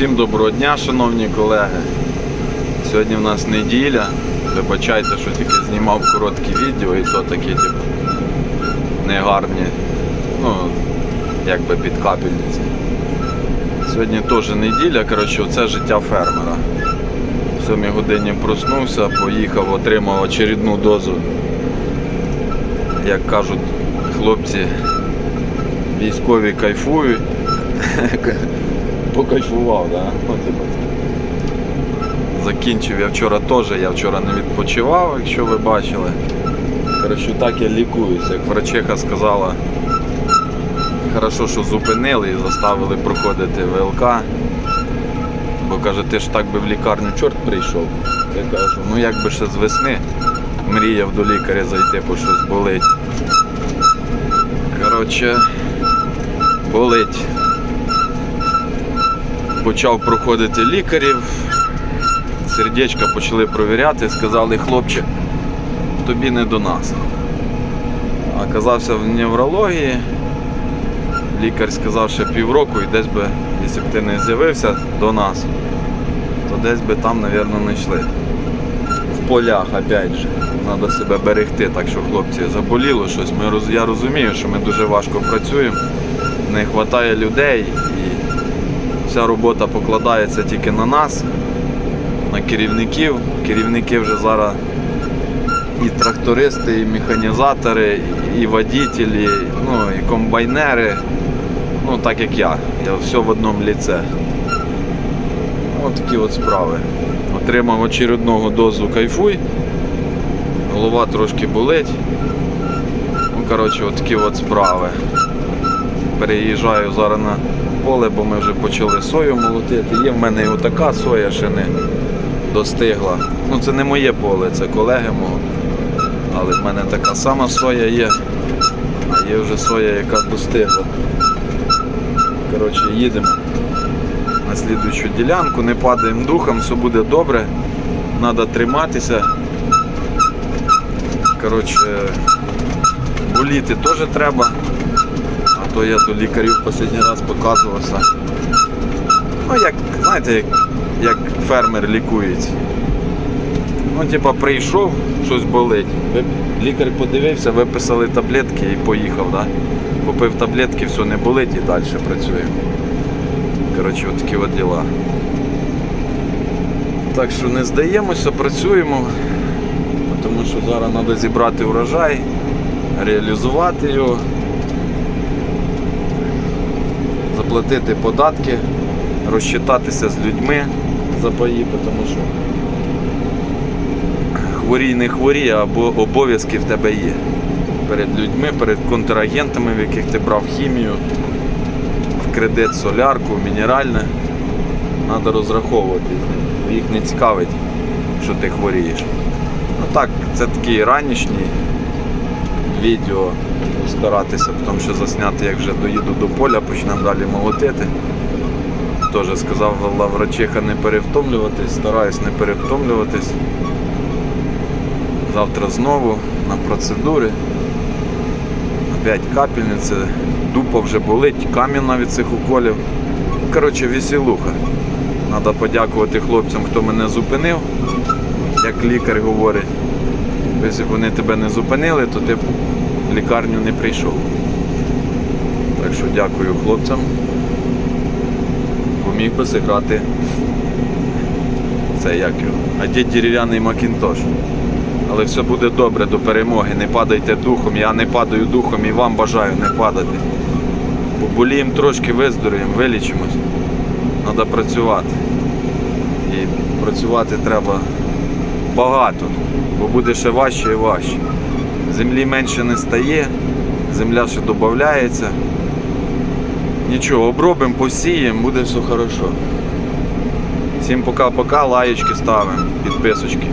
Всім доброго дня, шановні колеги. Сьогодні в нас неділя. Вибачайте, що тільки знімав короткі відео і то такі типу, негарні, ну, якби під капельниці. Сьогодні теж неділя, коротше, це життя фермера. В 7 годині проснувся, поїхав, отримав очередну дозу. Як кажуть хлопці, військові кайфують. Покайфував, да? Ну, типу. Закінчив я вчора теж, я вчора не відпочивав, якщо ви бачили. Коротше, так я лікуюся. Як врачиха сказала, хорошо, що зупинили і заставили проходити ВЛК. Бо каже, ти ж так би в лікарню чорт прийшов. Я кажу, ну як би ще з весни мріяв до лікаря зайти, бо щось болить. Коротше, болить почав проходити лікарів, сердечка почали провіряти, сказали, хлопче, тобі не до нас. Оказався в неврології. Лікар сказав, що півроку і десь би, якщо б ти не з'явився до нас, то десь би там, мабуть, не йшли. В полях, опять же. Треба себе берегти, так що хлопці заболіло щось. Ми, я розумію, що ми дуже важко працюємо, не вистачає людей і вся робота покладається тільки на нас, на керівників. Керівники вже зараз і трактористи, і механізатори, і водителі, ну, і комбайнери. Ну, так як я. Я все в одному ліце. Ось такі от справи. Отримав очередного дозу кайфуй. Голова трошки болить. Ну, коротше, от такі от справи. Переїжджаю зараз на поле, бо ми вже почали сою молотити. Є в мене і отака соя ще не достигла. Ну це не моє поле, це колеги мого. Але в мене така сама соя є, а є вже соя, яка достигла. Коротше, їдемо на слідуючу ділянку, не падаємо духом, все буде добре. Треба триматися. Коротше, боліти теж треба. То я до лікарів останній раз показувався. Ну, як, знаєте, як, як фермер лікується. Ну, типа, прийшов, щось болить. Лікар подивився, виписали таблетки і поїхав, да? Попив таблетки, все не болить і далі працюємо. Коротше, от такі от діла. Так що не здаємося, працюємо, тому що зараз треба зібрати урожай, реалізувати його. Заплатити податки, розчитатися з людьми за паї, тому що хворій не хворій, або обов'язки в тебе є. Перед людьми, перед контрагентами, в яких ти брав хімію, в кредит солярку, мінеральне. Треба розраховувати. Їх не цікавить, що ти хворієш. Ну так, це такий ранішній відео старатися, тому що засняти, як вже доїду до поля, почнемо далі молотити. Теж сказав врачиха не перевтомлюватись, стараюсь не перевтомлюватись. Завтра знову на процедури. Опять капельниці, дупа вже болить, кам'яна від цих уколів. Коротше, веселуха. Треба подякувати хлопцям, хто мене зупинив, як лікар говорить. Б вони тебе не зупинили, то ти б в лікарню не прийшов. Так що дякую хлопцям. Поміг би зіграти це як його. А дід дерев'яний макінтош. Але все буде добре до перемоги. Не падайте духом. Я не падаю духом і вам бажаю не падати. Поболіємо трошки, виздоруємо, вилічимось. Треба працювати. І працювати треба багато, бо буде ще важче і важче. Землі менше не стає, земля ще додається. Нічого, обробимо, посіємо, буде все хорошо. Всім пока-пока, лаєчки ставимо, підписочки.